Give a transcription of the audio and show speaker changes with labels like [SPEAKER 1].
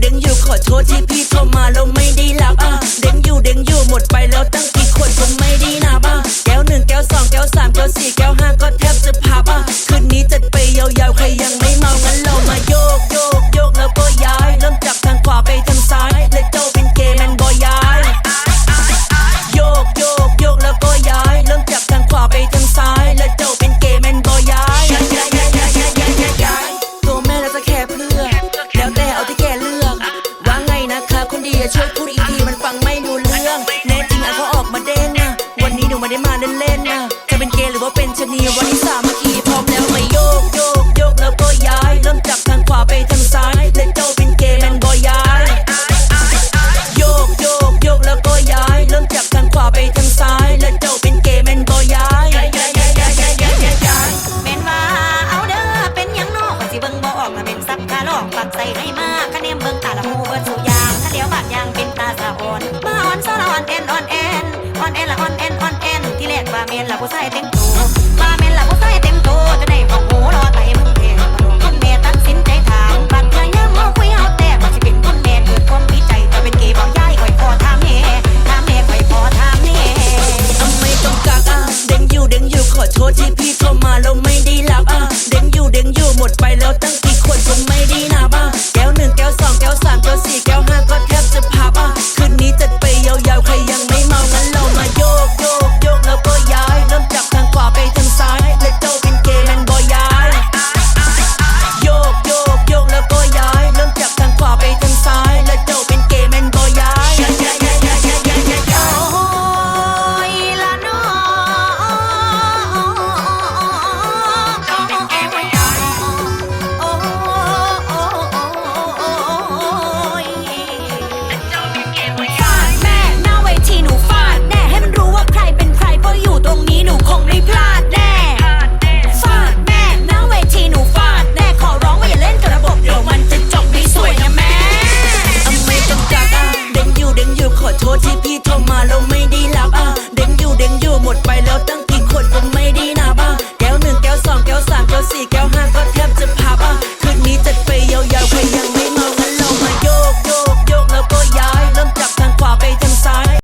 [SPEAKER 1] เด้งอยู่ขอโทษที่พี่โทรมาแล้วไม่ได้รับอะเด้งอยู่เด้งอยู่หมดไปแล้วตั้งกี่ขวดผมไม่ได้นับอะแก้วหนึ่งแก้วสองแก้วสามแก้วสี่แก้วห้าก็แทบจะพับอะคืนนี้จัดไปยาวๆใครยังไม่เมางั้นเร เบิ่งบ่ออกมาเป็นซับ
[SPEAKER 2] คาลอกปักใส่ให้มาคะแนมเบิ่งตาละหูเบิดสู่ยางคะเดียวบาดยางเป็นตาสะอ่อนมาอ่อนซะละอ่อนแอนอ่อนแอนอ่อนแอนละอ่อนแอนอ่อนแอนที่แรกว่าเมียนละผู้ชายเต็ง malitos, malos